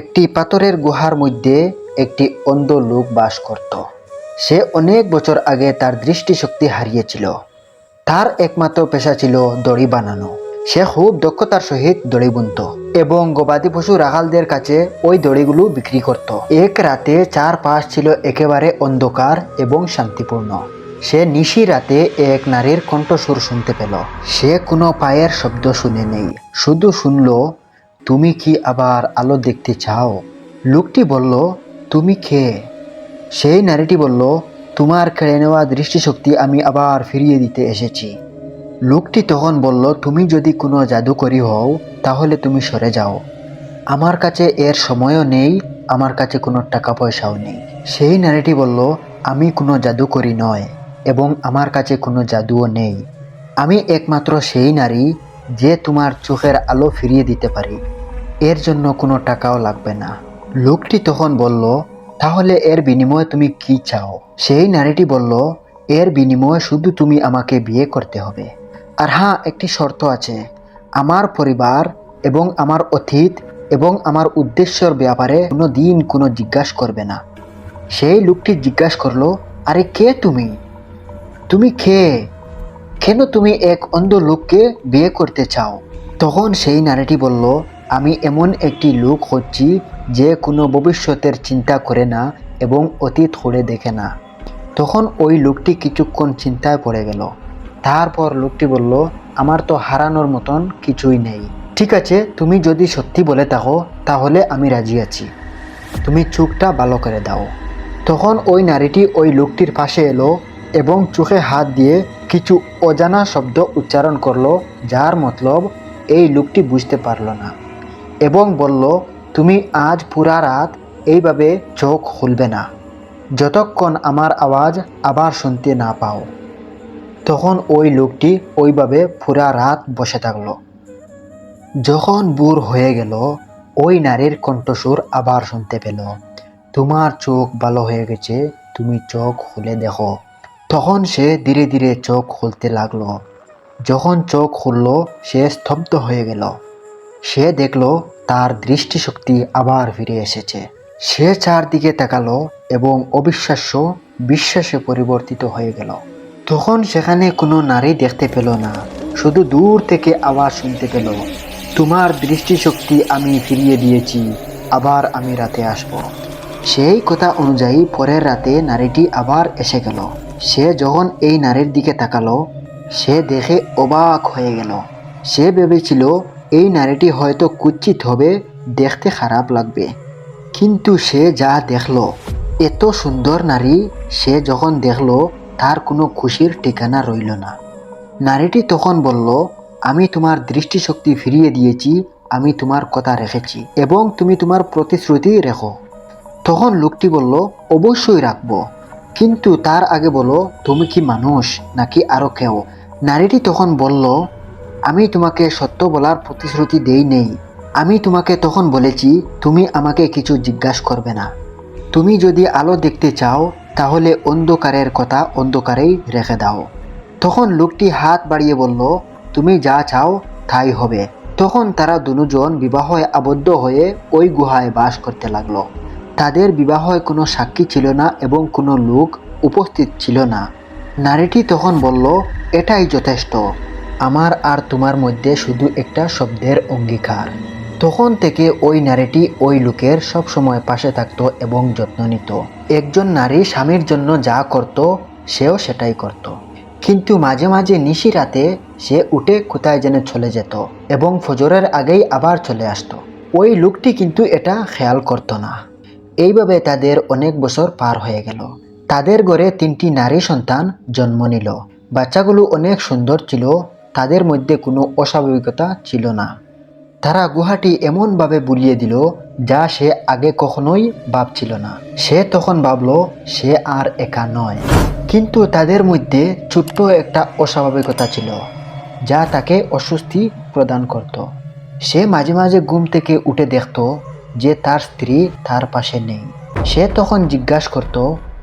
একটি পাথরের গুহার মধ্যে একটি অন্ধ লোক বাস করত। সে অনেক বছর আগে তার দৃষ্টিশক্তি হারিয়েছিল। তার একমাত্র পেশা ছিল দড়ি বানানো। সে খুব দক্ষতার সহিত দড়ি বুনত এবং গবাদি পশু রাখালদের কাছে ওই দড়িগুলো বিক্রি করত। এক রাতে চার পাশ ছিল একেবারে অন্ধকার এবং শান্তিপূর্ণ। সে নিশি রাতে এক নারীর কণ্ঠস্বর শুনতে পেল। সে কোনো পায়ের শব্দ শুনে নেই, শুধু শুনল তুমি কি আবার আলো দেখতে চাও? লোকটি বলল, তুমি কে? সেই নারীটি বলল, তোমার কেড়ে নেওয়া দৃষ্টিশক্তি আমি আবার ফিরিয়ে দিতে এসেছি। লোকটি তখন বলল, তুমি যদি কোনো জাদুকরি হও, তাহলে তুমি সরে যাও। আমার কাছে এর সময়ও নেই, আমার কাছে কোনো টাকা পয়সাও নেই। সেই নারীটি বলল, আমি কোনো জাদুকরি নয় এবং আমার কাছে কোনো জাদুও নেই। আমি একমাত্র সেই নারী যে তোমার চোখের আলো ফিরিয়ে দিতে পারি। এর জন্য কোনো টাকাও লাগবে না। লোকটি তখন বলল, তাহলে এর বিনিময়ে তুমি কি চাও? সেই নারীটি বলল, এর বিনিময়ে শুধু তুমি আমাকে বিয়ে করতে হবে। আর হ্যাঁ একটি শর্ত আছে। আমার পরিবার এবং আমার অতীত এবং আমার উদ্দেশ্যর ব্যাপারে কোনো দিন কোনো জিজ্ঞাসা করবে না। সেই লোকটি জিজ্ঞাসা করল, আরে কে তুমি? তুমি কে? কেন তুমি এক অন্ধ লোককে বিয়ে করতে চাও? তখন সেই নারীটি বলল আমি এমন একটি লোক হচ্ছি যে কোনো ভবিষ্যতের চিন্তা করে না এবং অতীত করে দেখে না। তখন ওই লোকটি কিছুক্ষণ চিন্তায় পড়ে গেল। তারপর লোকটি বলল, আমার তো হারানোর মতন কিছুই নেই। ঠিক আছে, তুমি যদি সত্যি বলে থাকো, তাহলে আমি রাজি আছি। তুমি চোখটা ভালো করে দাও। তখন ওই নারীটি ওই লোকটির পাশে এলো এবং চোখে হাত দিয়ে কিছু অজানা শব্দ উচ্চারণ করল, যার মতলব এই লোকটি বুঝতে পারল না। এবং বলল, তুমি আজ পুরা রাত এইভাবে চোখ খুলবে না। যতক্ষণ আমার আওয়াজ আবার শুনতে না পাও। তখন ওই লোকটি ওইভাবে পুরা রাত বসে থাকল। যখন বুর হয়ে গেল, ওই নারীর কণ্ঠস্বর আবার শুনতে পেল। তোমার চোখ ভালো হয়ে গেছে, তুমি চোখ খুলে দেখো। তখন সে ধীরে ধীরে চোখ খুলতে লাগল। যখন চোখ খুলল, সে স্তব্ধ হয়ে গেল। সে দেখল তার দৃষ্টিশক্তি আবার ফিরে এসেছে। সে চারদিকে তাকালো এবং অবিশ্বাস্য বিশ্বাসে পরিবর্তিত হয়ে গেল। তখন সেখানে কোনো নারী দেখতে পেল না, শুধু দূর থেকে আওয়াজ শুনতে পেল, তোমার দৃষ্টিশক্তি আমি ফিরিয়ে দিয়েছি, আবার আমি রাতে আসব। সেই কথা অনুযায়ী পরের রাতে নারীটি আবার এসে গেল। সে যখন এই নারীর দিকে তাকালো, সে দেখে অবাক হয়ে গেল। সে ভেবেছিল এই নারীটি হয়তো কুচ্ছিত হবে, দেখতে খারাপ লাগবে। কিন্তু সে যা দেখল, এত সুন্দর নারী সে যখন দেখল, তার কোনো খুশির ঠিকানা রইল না। নারীটি তখন বলল, আমি তোমার দৃষ্টিশক্তি ফিরিয়ে দিয়েছি, আমি তোমার কথা রেখেছি এবং তুমি তোমার প্রতিশ্রুতি রেখো। তখন লোকটি বলল, অবশ্যই রাখব। কিন্তু তার আগে বলো, তুমি কি মানুষ নাকি আরও কেউ? নারীটি তখন বলল আমি তোমাকে সত্য বলার প্রতিশ্রুতি দেই নেই। আমি তোমাকে তখন বলেছি, তুমি আমাকে কিছু জিজ্ঞাসা করবে না। তুমি যদি আলো দেখতে চাও, তাহলে অন্ধকারের কথা অন্ধকারেই রেখে দাও। তখন লোকটি হাত বাড়িয়ে বলল, তুমি যা চাও, তাই হবে। তখন তারা দুজন বিবাহে আবদ্ধ হয়ে ওই গুহায় বাস করতে লাগল। তাদের বিবাহে কোনো সাক্ষী ছিল না এবং কোনো লোক উপস্থিত ছিল না। নারীটি তখন বলল, এটাই যথেষ্ট। আমার আর তোমার মধ্যে শুধু একটা শব্দের অঙ্গীকার। তখন থেকে ওই নারীটি ওই লোকের সব সময় পাশে থাকতো এবং যত্ন নিত। একজন নারী স্বামীর জন্য যা করত, সেও সেটাই করত। কিন্তু মাঝে মাঝে নিশি রাতে সে উঠে কোথায় যেন চলে যেত এবং ফজরের আগেই আবার চলে আসতো। ওই লোকটি কিন্তু এটা খেয়াল করতো না। এইভাবে তাদের অনেক বছর পার হয়ে গেল। তাদের ঘরে তিনটি নারী সন্তান জন্ম নিল। বাচ্চাগুলো অনেক সুন্দর ছিল তাদের মধ্যে কোনো অস্বাভাবিকতা ছিল না। তারা গুহাটি এমনভাবে বুলিয়ে দিল যা সে আগে কখনোই ভাবছিল না। সে তখন ভাবল, সে আর একা নয়। কিন্তু তাদের মধ্যে ছোট্ট একটা অস্বাভাবিকতা ছিল, যা তাকে অস্বস্তি প্রদান করত। সে মাঝে মাঝে ঘুম থেকে উঠে দেখত যে তার স্ত্রী তার পাশে নেই। সে তখন জিজ্ঞাসা করত,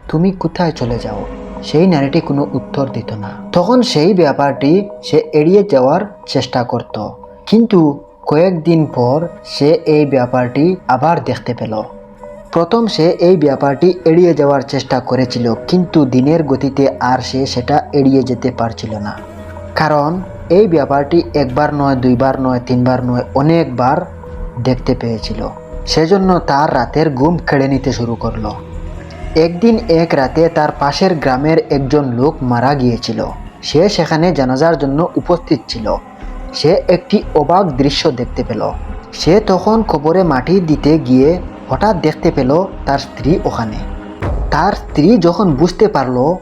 তুমি কোথায় চলে যাও? সেই নারীটি কোনো উত্তর দিত না। তখন সেই ব্যাপারটি সে এড়িয়ে যাওয়ার চেষ্টা করত। কিন্তু কয়েকদিন পর সে এই ব্যাপারটি আবার দেখতে পেল। প্রথম সে এই ব্যাপারটি এড়িয়ে যাওয়ার চেষ্টা করেছিল, কিন্তু দিনের গতিতে আর সে সেটা এড়িয়ে যেতে পারছিল না। কারণ এই ব্যাপারটি একবার নয়, দুইবার নয়, তিনবার নয়, অনেকবার দেখতে পেয়েছিল। সেজন্য তার রাতের ঘুম কেড়ে নিতে শুরু করল। একদিন এক রাতে তার পাশের গ্রামের একজন লোক মারা গিয়েছিল। সে সেখানে জানাজার জন্য উপস্থিত ছিল। সে একটি অবাক দৃশ্য দেখতে পেল। সে তখন কবরে মাটি দিতে গিয়ে হঠাৎ দেখতে পেল তার স্ত্রী ওখানে। তার স্ত্রী যখন বুঝতে পারল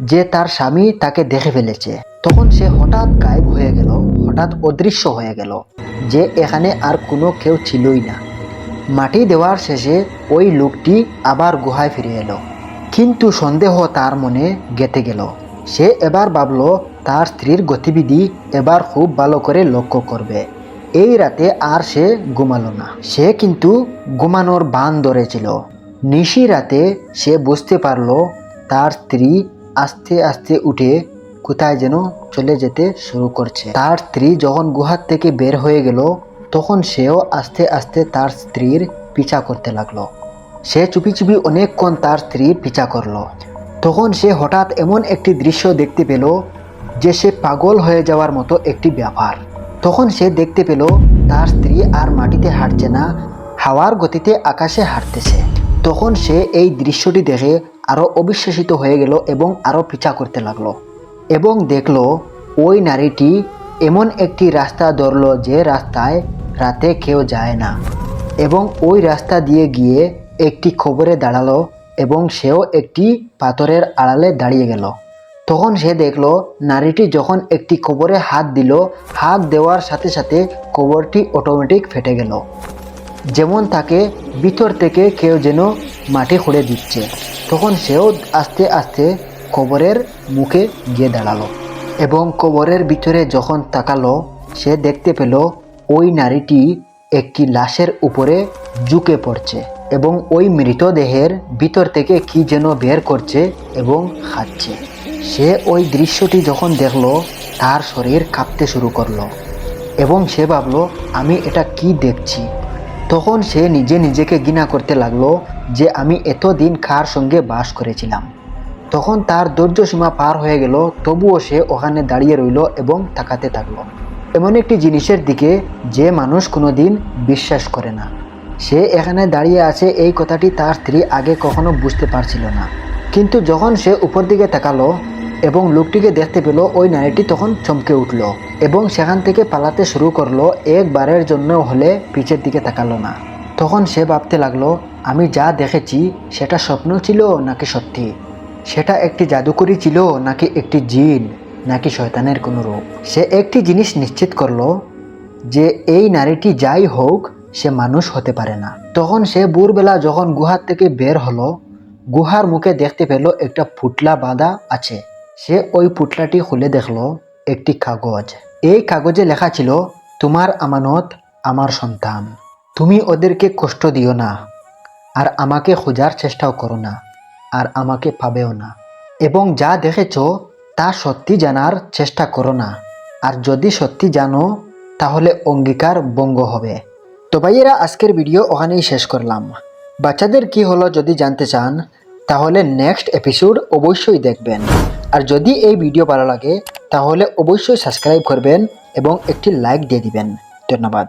যে তার স্বামী তাকে দেখে ফেলেছে, তখন সে হঠাৎ গায়েব হয়ে গেল, হঠাৎ অদৃশ্য হয়ে গেল যে এখানে আর কোনো কেউ ছিলই না। মাটি দেওয়ার শেষে ওই লোকটি আবার গুহায় ফিরে এলো। কিন্তু সন্দেহ তার মনে গেঁথে গেল। সে এবার ভাবল, তার স্ত্রীর গতিবিধি এবার খুব ভালো করে লক্ষ্য করবে। এই রাতে আর সে ঘুমালো না। সে কিন্তু ঘুমানোর বান ধরেছিল। নিশি রাতে সে বুঝতে পারল, তার স্ত্রী আস্তে আস্তে উঠে কোথায় যেন চলে যেতে শুরু করছে। তার স্ত্রী যখন গুহার থেকে বের হয়ে গেল তখন সেও আস্তে আস্তে তার স্ত্রীর পিছা করতে লাগল। সে চুপি চুপি অনেকক্ষণ তার স্ত্রীর পিছা করল। তখন সে হঠাৎ এমন একটি দৃশ্য দেখতে পেল, যে সে পাগল হয়ে যাওয়ার মতো একটি ব্যাপার। তখন সে দেখতে পেল, তার স্ত্রী আর মাটিতে হাঁটছে না, হাওয়ার গতিতে আকাশে হাঁটতেছে। তখন সে এই দৃশ্যটি দেখে আরও অবিশ্বাসিত হয়ে গেল এবং আরও পিছা করতে লাগল এবং দেখল, ওই নারীটি এমন একটি রাস্তা ধরলো যে রাস্তায় রাতে কেউ যায় না, এবং ওই রাস্তা দিয়ে গিয়ে একটি খবরে দাঁড়াল এবং সেও একটি পাথরের আড়ালে দাঁড়িয়ে গেল। তখন সে দেখল, নারীটি যখন একটি কবরে হাত দিল, হাত দেওয়ার সাথে সাথে কবরটি অটোমেটিক ফেটে গেল। যেমন তাকে ভিতর থেকে কেউ যেন মাটি খুঁড়ে দিচ্ছে। তখন সেও আস্তে আস্তে কবরের মুখে গিয়ে দাঁড়াল। এবং কবরের ভিতরে যখন তাকালো, সে দেখতে পেল ওই নারীটি একটি লাশের উপরে ঝুঁকে পড়ছে এবং ওই মৃতদেহের ভিতর থেকে কি যেন বের করছে এবং খাচ্ছে। সে ওই দৃশ্যটি যখন দেখল, তার শরীর কাঁপতে শুরু করল এবং সে ভাবলো, আমি এটা কি দেখছি? তখন সে নিজে নিজেকে ঘৃণা করতে লাগল যে, আমি এতদিন কার সঙ্গে বাস করেছিলাম? তখন তার ধৈর্য সীমা পার হয়ে গেল, তবুও সে ওখানে দাঁড়িয়ে রইল এবং তাকাতে থাকল। এমন একটি জিনিসের দিকে যে মানুষ কোনো দিন বিশ্বাস করে না। সে এখানে দাঁড়িয়ে আছে এই কথাটি তার স্ত্রী আগে কখনো বুঝতে পারছিল না। কিন্তু যখন সে উপর দিকে তাকালো এবং লোকটিকে দেখতে পেল, ওই নারীটি তখন চমকে উঠল এবং সেখান থেকে পালাতে শুরু করল, একবারের জন্য হলে পিছের দিকে তাকালো না। তখন সে ভাবতে লাগল, আমি যা দেখেছি, সেটা স্বপ্ন ছিল নাকি সত্যি? সেটা একটি জাদুকরি ছিল নাকি একটি জিন, নাকি শয়তানের কোনো রূপ? সে একটি জিনিস নিশ্চিত করল যে এই নারীটি যাই হোক, সে মানুষ হতে পারে না। তখন সে ভোরবেলা যখন গুহার থেকে বের হলো, গুহার মুখে দেখতে পেল একটা পুটলা বাঁধা আছে। সে ওই পুটলাটি খুলে দেখল, একটি কাগজ। এই কাগজে লেখা ছিল, তোমার আমানত আমার সন্তান। তুমি ওদেরকে কষ্ট দিও না, আর আমাকে খোঁজার চেষ্টাও করো না। আর আমাকে পাবেও না। এবং যা দেখেছ, তা সত্যি জানার চেষ্টা করো না। আর যদি সত্যি জানো, তাহলে অঙ্গীকার ভঙ্গ হবে। তো ভাইয়েরা, আজকের ভিডিও ওখানেই শেষ করলাম। বাচ্চাদের কি হলো যদি জানতে চান, তাহলে নেক্সট এপিসোড অবশ্যই দেখবেন। আর যদি এই ভিডিও ভালো লাগে, তাহলে অবশ্যই সাবস্ক্রাইব করবেন এবং একটি লাইক দিয়ে দিবেন। ধন্যবাদ।